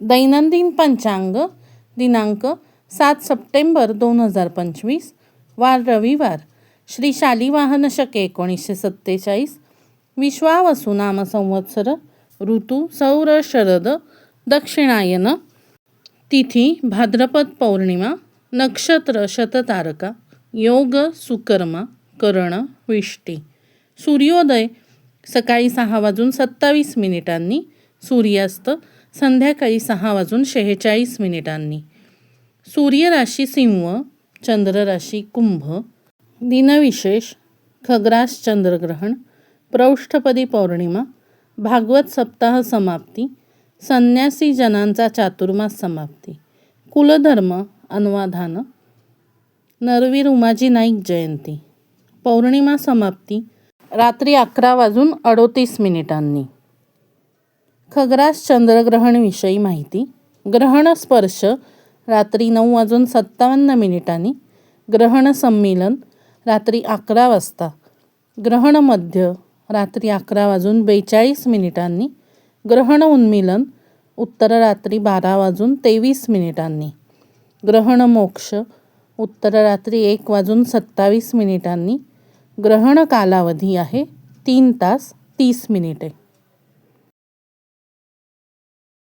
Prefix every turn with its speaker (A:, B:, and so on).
A: दैनंदिन पंचांग दिनांक सात सप्टेंबर दोन हजार पंचवीस वार रविवार श्री शालिवाहन शके एकोणीसशे सत्तेचाळीस विश्वावसु नाम संवत्सर ऋतू सौर शरद दक्षिणायन तिथी भाद्रपद पौर्णिमा नक्षत्र शततारका योग सुकर्मा कर्ण विष्टी सूर्योदय सकाळी सहा वाजून सत्तावीस मिनिटांनी सूर्यास्त संध्याकाळी सहा वाजून शेहेचाळीस मिनिटांनी. सूर्यराशी सिंह चंद्र राशी कुंभ दिनविशेष खग्रास चंद्रग्रहण प्रौष्ठपदी पौर्णिमा भागवत सप्ताह समाप्ती संन्यासी जनांचा चातुर्मास समाप्ती कुलधर्म अनुवाधान नरवीर उमाजी नाईक जयंती. पौर्णिमा समाप्ती रात्री अकरा वाजून अडोतीस मिनिटांनी. खग्रास चंद्रग्रहणविषयी माहिती. ग्रहण स्पर्श रात्री नऊ वाजून सत्तावन्न मिनिटांनी. ग्रहण संमेलन रात्री अकरा वाजता. ग्रहण मध्य रात्री अकरा वाजून बेचाळीस मिनिटांनी. ग्रहण उन्मिलन उत्तर रात्री बारा वाजून तेवीस मिनिटांनी. ग्रहण मोक्ष उत्तर रात्री एक वाजून सत्तावीस मिनिटांनी. ग्रहण कालावधी आहे तीन तास तीस मिनिटे.